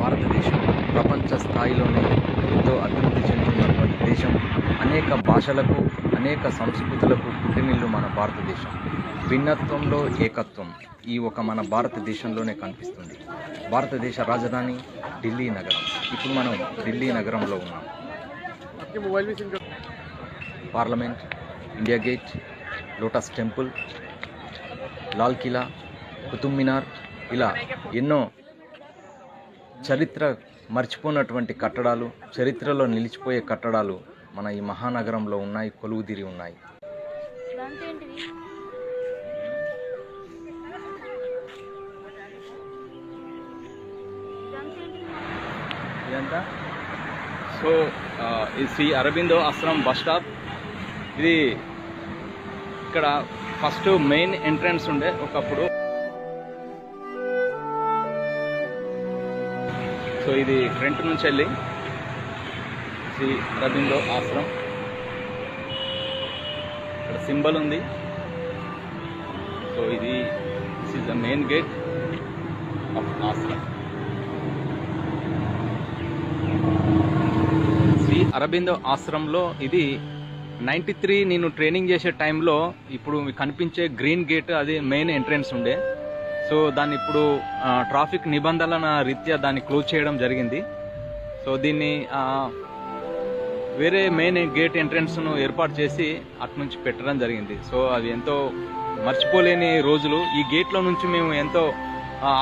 భారతదేశం ప్రపంచ స్థాయిలోనే ఎంతో అభివృద్ధి చెందుతున్నటువంటి దేశం. అనేక భాషలకు అనేక సంస్కృతులకు పుట్టినిల్లు మన భారతదేశం. భిన్నత్వంలో ఏకత్వం ఈ ఒక మన భారతదేశంలోనే కనిపిస్తుంది. భారతదేశ రాజధాని ఢిల్లీ నగరం. ఇప్పుడు మనం ఢిల్లీ నగరంలో ఉన్నాం. Parliament India gate lotus temple Lal Qila Qutub Minar ఇలా ఎన్నో చరిత్ర మర్చిపోయినటువంటి కట్టడాలు చరిత్రలో నిలిచిపోయే కట్టడాలు మన ఈ మహానగరంలో ఉన్నాయి కొలువుదిరి ఉన్నాయి. ఇదంతా? సో ఇది శ్రీ అరబిందో ఆశ్రమం బస్ స్టాప్. ఇది ఇక్కడ ఫస్ట్ మెయిన్ ఎంట్రన్స్ ఉండే ఒకప్పుడు. సో ఇది ఫ్రంట్ నుంచి వెళ్ళి శ్రీ అరబిందో ఆశ్రమం. ఇక్కడ సింబల్ ఉంది. సో ఇది this is the main gate of ఆశ్రమం. శ్రీ అరబిందో ఆశ్రమంలో ఇది నైంటీ త్రీ నేను ట్రైనింగ్ చేసే టైంలో ఇప్పుడు మీకు కనిపించే గ్రీన్ గేట్ అది మెయిన్ ఎంట్రన్స్ ఉండే. సో దాన్ని ఇప్పుడు ట్రాఫిక్ నిబంధనల రీత్యా దాన్ని క్లోజ్ చేయడం జరిగింది. సో దీన్ని వేరే మెయిన్ గేట్ ఎంట్రన్స్ను ఏర్పాటు చేసి అటు నుంచి పెట్టడం జరిగింది. సో అది ఎంతో మర్చిపోలేని రోజులు. ఈ గేట్లో నుంచి మేము ఎంతో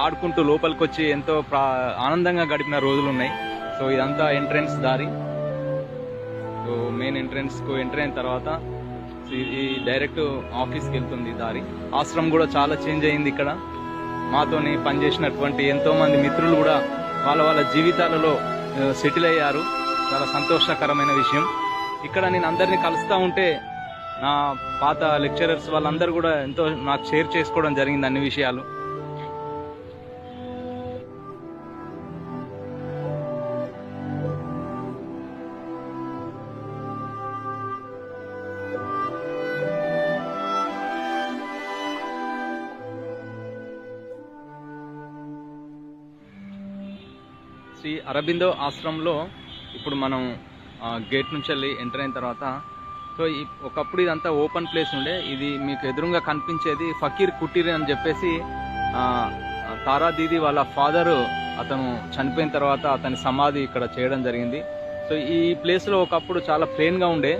ఆడుకుంటూ లోపలికి వచ్చి ఎంతో ప్రా ఆనందంగా గడిపిన రోజులు ఉన్నాయి సో ఇదంతా ఎంట్రన్స్ దారి. సో మెయిన్ ఎంట్రన్స్కు ఎంటర్ అయిన తర్వాత ఇది డైరెక్ట్ ఆఫీస్కి వెళ్తుంది దారి. ఆశ్రమం కూడా చాలా చేంజ్ అయింది ఇక్కడ. మాతోని పనిచేసినటువంటి ఎంతోమంది మిత్రులు కూడా వాళ్ళ వాళ్ళ జీవితాలలో సెటిల్ అయ్యారు. చాలా సంతోషకరమైన విషయం. ఇక్కడ నేను అందరినీ కలుస్తూ ఉంటే నా పాత లెక్చరర్స్ వాళ్ళందరూ కూడా ఎంతో నాకు షేర్ చేసుకోవడం జరిగింది అన్ని విషయాలు. శ్రీ అరబిందో ఆశ్రమంలో ఇప్పుడు మనం గేట్ నుంచి వెళ్ళి ఎంటర్ అయిన తర్వాత సో ఈ ఒకప్పుడు ఇదంతా ఓపెన్ ప్లేస్ ఉండే ఇది మీకు ఎదురుగా కనిపించేది ఫకీర్ కుటీర్ అని చెప్పేసి తారా దీది వాళ్ళ ఫాదర్ అతను చనిపోయిన తర్వాత అతని సమాధి ఇక్కడ చేయడం జరిగింది. సో ఈ ప్లేస్లో ఒకప్పుడు చాలా ప్లెయిన్గా ఉండే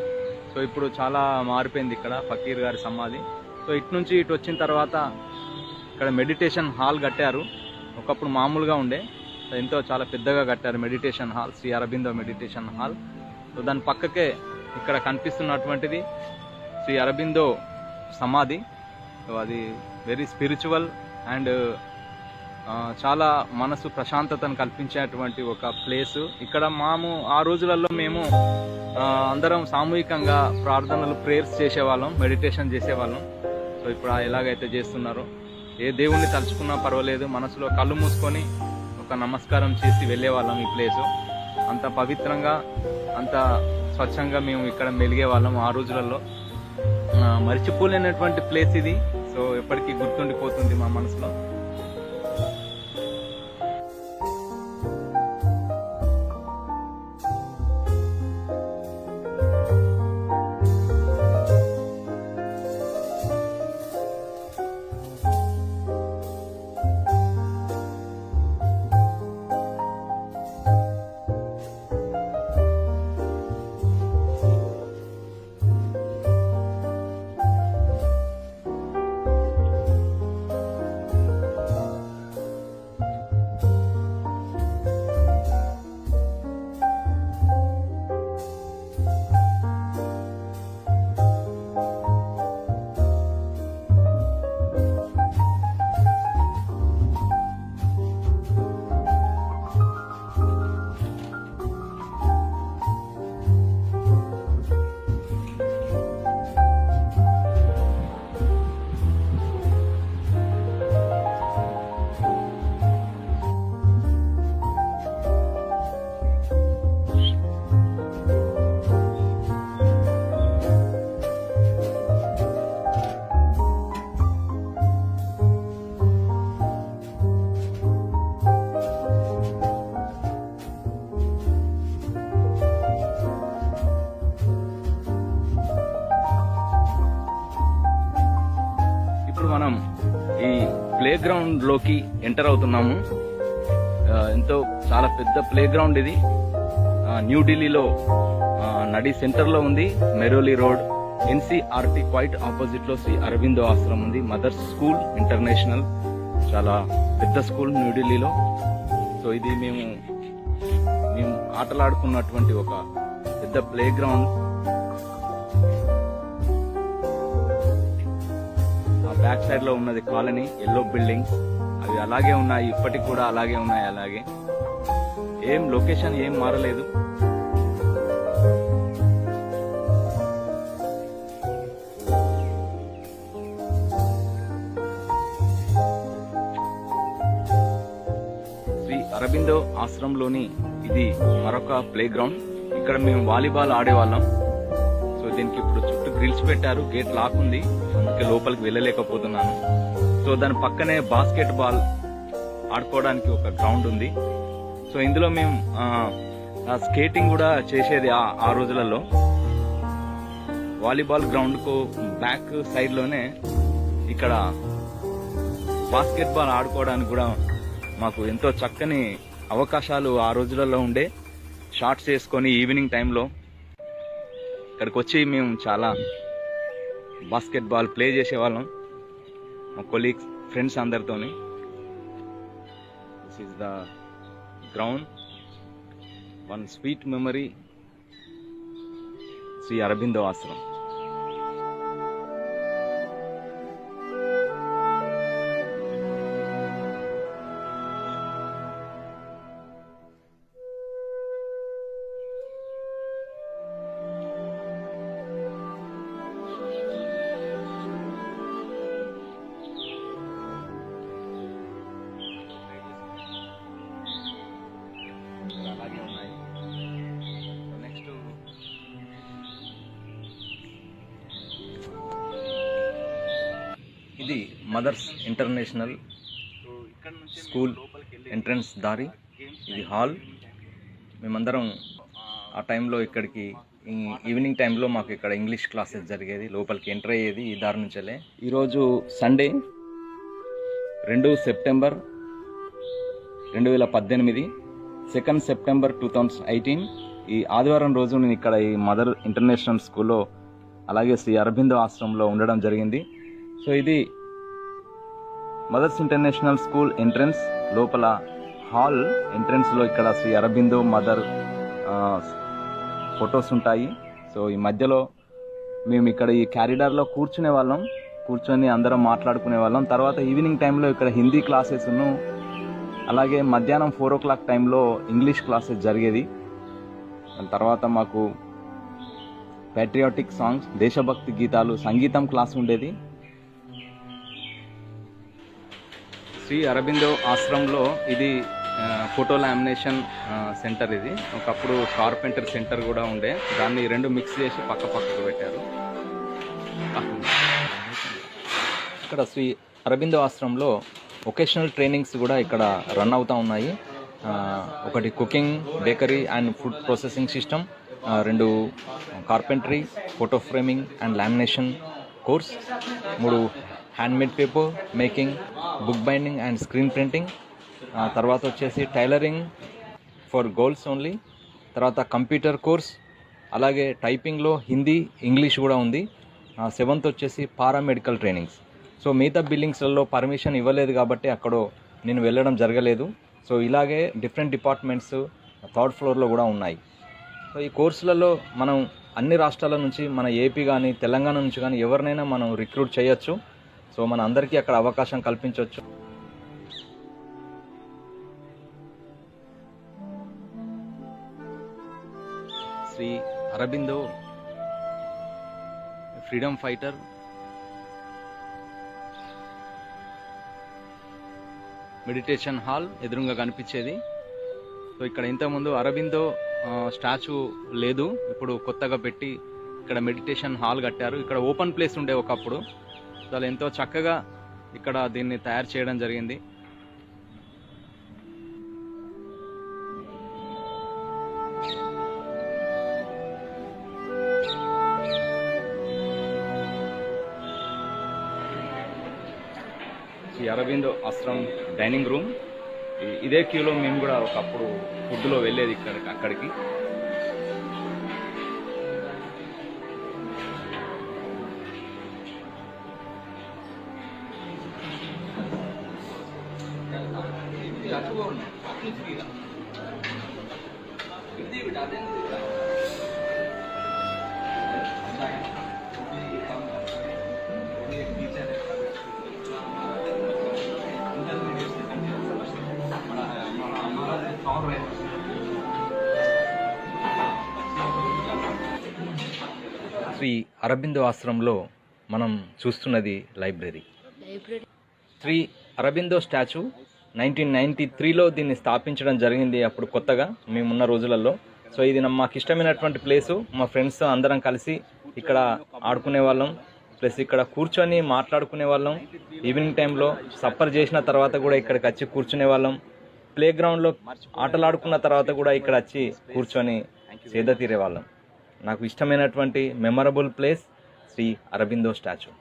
సో ఇప్పుడు చాలా మారిపోయింది ఇక్కడ ఫకీర్ గారి సమాధి. సో ఇటు నుంచి ఇటు వచ్చిన తర్వాత ఇక్కడ మెడిటేషన్ హాల్ కట్టారు. ఒకప్పుడు మామూలుగా ఉండే. ఎంతో చాలా పెద్దగా కట్టారు meditation hall Sri Aurobindo meditation hall. So దాని పక్కకే ఇక్కడ కనిపిస్తున్నటువంటిది శ్రీ అరబిందో సమాధి. సో అది వెరీ స్పిరిచువల్ అండ్ చాలా మనసు ప్రశాంతతను కల్పించేటువంటి ఒక ప్లేస్ ఇక్కడ మాము ఆ రోజులలో మేము అందరం సామూహికంగా ప్రార్థనలు ప్రేయర్స్ చేసేవాళ్ళం మెడిటేషన్ చేసేవాళ్ళం. సో ఇప్పుడు ఎలాగైతే చేస్తున్నారో ఏ దేవుణ్ణి తలుచుకున్నా పర్వాలేదు మనసులో కళ్ళు మూసుకొని ఒక నమస్కారం చేసి వెళ్ళేవాళ్ళం ఈ ప్లేసు అంత పవిత్రంగా అంత స్వచ్ఛంగా మేము ఇక్కడ మెలిగే వాళ్ళం ఆ రోజులలో. మర్చిపోలేనటువంటి ప్లేస్ ఇది. సో ఎప్పటికీ గుర్తుండిపోతుంది మా మనసులో. ప్లే గ్రౌండ్లోకి ఎంటర్ అవుతున్నాము. ఎంతో చాలా పెద్ద ప్లే గ్రౌండ్ ఇది న్యూఢిల్లీలో నడి సెంటర్లో ఉంది మెరోలి రోడ్. ఎన్సీఆర్టీ క్వైట్ ఆపోజిట్లో శ్రీ అరవిందో ఆశ్రమం ఉంది మదర్స్ స్కూల్ ఇంటర్నేషనల్. చాలా పెద్ద స్కూల్ న్యూఢిల్లీలో సో ఇది మేము మేము ఆటలాడుకున్నటువంటి ఒక పెద్ద ప్లే గ్రౌండ్ బ్యాక్ సైడ్లో ఉన్నది కాలనీ ఎల్లో బిల్డింగ్స్ అవి అలాగే ఉన్నాయి ఇప్పటికి కూడా అలాగే ఉన్నాయి అలాగే. ఏం లొకేషన్ ఏం మారలేదు. శ్రీ అరబిందో ఆశ్రమంలోని ఇది మరొక ప్లే గ్రౌండ్ ఇక్కడ మేము వాలీబాల్ ఆడేవాళ్ళం. సో దీనికి ఇప్పుడు చుట్టూ గ్రిల్స్ పెట్టారు గేట్ లాక్ ఉంది. అందుకే లోపలికి వెళ్ళలేకపోతున్నాను. సో దాని పక్కనే బాస్కెట్ బాల్ ఆడుకోవడానికి ఒక గ్రౌండ్ ఉంది. సో ఇందులో మేము స్కేటింగ్ కూడా చేసేది ఆ రోజులలో. వాలీబాల్ గ్రౌండ్కు బ్యాక్ సైడ్లోనే ఇక్కడ బాస్కెట్ బాల్ ఆడుకోవడానికి కూడా మాకు ఎంతో చక్కని అవకాశాలు ఆ రోజులలో ఉండే. షార్ట్స్ వేసుకొని ఈవినింగ్ టైంలో ఇక్కడికి వచ్చి మేము చాలా బాస్కెట్ బాల్ ప్లే చేసేవాళ్ళం. మా కొలీగ్స్ ఫ్రెండ్స్ అందరితోని. This is the ground one sweet memory Sri Aurobindo ఆశ్రమం మదర్స్ ఇంటర్నేషనల్ స్కూల్ ఎంట్రన్స్ దారి ఇది హాల్. మేమందరం ఆ టైంలో ఇక్కడికి ఈవినింగ్ టైంలో మాకు ఇక్కడ ఇంగ్లీష్ క్లాసెస్ జరిగేది లోపలికి ఎంటర్ అయ్యేది ఈ దారి నుంచెలే ఈరోజు సండే రెండు సెప్టెంబర్ రెండు వేల పద్దెనిమిది second September two thousand eighteen. ఈ ఆదివారం రోజు నేను ఇక్కడ ఈ మదర్ ఇంటర్నేషనల్ స్కూల్లో అలాగే శ్రీ అరబిందో ఆశ్రమంలో ఉండడం జరిగింది. సో ఇది మదర్స్ ఇంటర్నేషనల్ స్కూల్ ఎంట్రన్స్ లోపల హాల్ ఎంట్రన్స్లో ఇక్కడ శ్రీ అరబిందో మదర్ ఫొటోస్ ఉంటాయి. సో ఈ మధ్యలో మేము ఇక్కడ ఈ క్యారిడార్లో కూర్చునే వాళ్ళం. కూర్చొని అందరం మాట్లాడుకునే వాళ్ళం. తర్వాత ఈవినింగ్ టైంలో ఇక్కడ హిందీ క్లాసెస్ అలాగే మధ్యాహ్నం ఫోర్ ఓ క్లాక్ టైంలో ఇంగ్లీష్ క్లాసెస్ జరిగేది. దాని తర్వాత మాకు ప్యాట్రియాటిక్ సాంగ్స్ దేశభక్తి గీతాలు సంగీతం క్లాస్ ఉండేది. శ్రీ అరబిందో ఆశ్రమంలో ఇది ఫోటో లామినేషన్ సెంటర్ ఇది. ఒకప్పుడు కార్పెంటర్ సెంటర్ కూడా ఉండే. దాన్ని రెండు మిక్స్ చేసి పక్క పక్కకు పెట్టారు. ఇక్కడ శ్రీ అరబిందో ఆశ్రమంలో వొకేషనల్ ట్రైనింగ్స్ కూడా ఇక్కడ రన్ అవుతూ ఉన్నాయి. ఒకటి cooking bakery and food processing system రెండు carpentry photo framing and lamination course మూడు handmade paper making book binding and screen printing తర్వాత వచ్చేసి టైలరింగ్ ఫర్ గోల్స్ ఓన్లీ తర్వాత కంప్యూటర్ కోర్స్ అలాగే టైపింగ్లో హిందీ ఇంగ్లీష్ కూడా ఉంది. సెవెంత్ వచ్చేసి పారామెడికల్ ట్రైనింగ్స్ సో మిగతా బిల్డింగ్స్లలో పర్మిషన్ ఇవ్వలేదు కాబట్టి అక్కడ నేను వెళ్ళడం జరగలేదు. సో ఇలాగే డిఫరెంట్ డిపార్ట్మెంట్స్ థర్డ్ ఫ్లోర్లో కూడా ఉన్నాయి. సో ఈ కోర్సులలో మనం అన్ని రాష్ట్రాల నుంచి మన ఏపీ కానీ తెలంగాణ నుంచి కానీ ఎవరినైనా మనం రిక్రూట్ చేయొచ్చు. సో మన అందరికీ అక్కడ అవకాశం కల్పించవచ్చు. Sri Aurobindo freedom fighter. Meditation hall ఎదురుగా కనిపించేది. సో ఇక్కడ ఇంతకుముందు అరబిందో స్టాచ్యూ లేదు. ఇప్పుడు కొత్తగా పెట్టి ఇక్కడ మెడిటేషన్ హాల్ కట్టారు. ఇక్కడ ఓపెన్ ప్లేస్ ఉండే ఒకప్పుడు. చాలా ఎంతో చక్కగా ఇక్కడ దీన్ని తయారు చేయడం జరిగింది. Sri Aravind Ashram dining room. ఇదే క్యూలో మేము కూడా ఒకప్పుడు ఫుడ్లో వెళ్ళేది ఇక్కడ అక్కడికి. శ్రీ అరబిందో ఆశ్రమంలో మనం చూస్తున్నది library. Library. Sri Aurobindo statue nineteen ninety త్రీలో దీన్ని స్థాపించడం జరిగింది అప్పుడు కొత్తగా మేమున్న రోజులలో. సో ఇది మాకు ఇష్టమైనటువంటి ప్లేసు. మా ఫ్రెండ్స్ అందరం కలిసి ఇక్కడ ఆడుకునే వాళ్ళం. ప్లస్ ఇక్కడ కూర్చొని మాట్లాడుకునే వాళ్ళం. ఈవినింగ్ టైంలో సప్పర్ చేసిన తర్వాత కూడా ఇక్కడికి వచ్చి కూర్చునే వాళ్ళం. ప్లే గ్రౌండ్లో ఆటలాడుకున్న తర్వాత కూడా ఇక్కడ వచ్చి కూర్చొని సేద తీరే వాళ్ళం. నాకు ఇష్టమైనటువంటి memorable place Sri Aurobindo statue.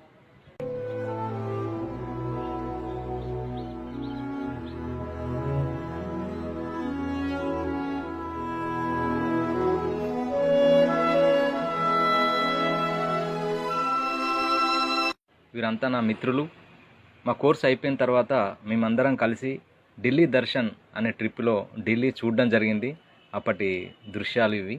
వీరంతా నా మిత్రులు మా కోర్స్ అయిపోయిన తర్వాత మేమందరం కలిసి ఢిల్లీ దర్శన్ అనే ట్రిప్లో ఢిల్లీ చూడడం జరిగింది అప్పటి దృశ్యాలు ఇవి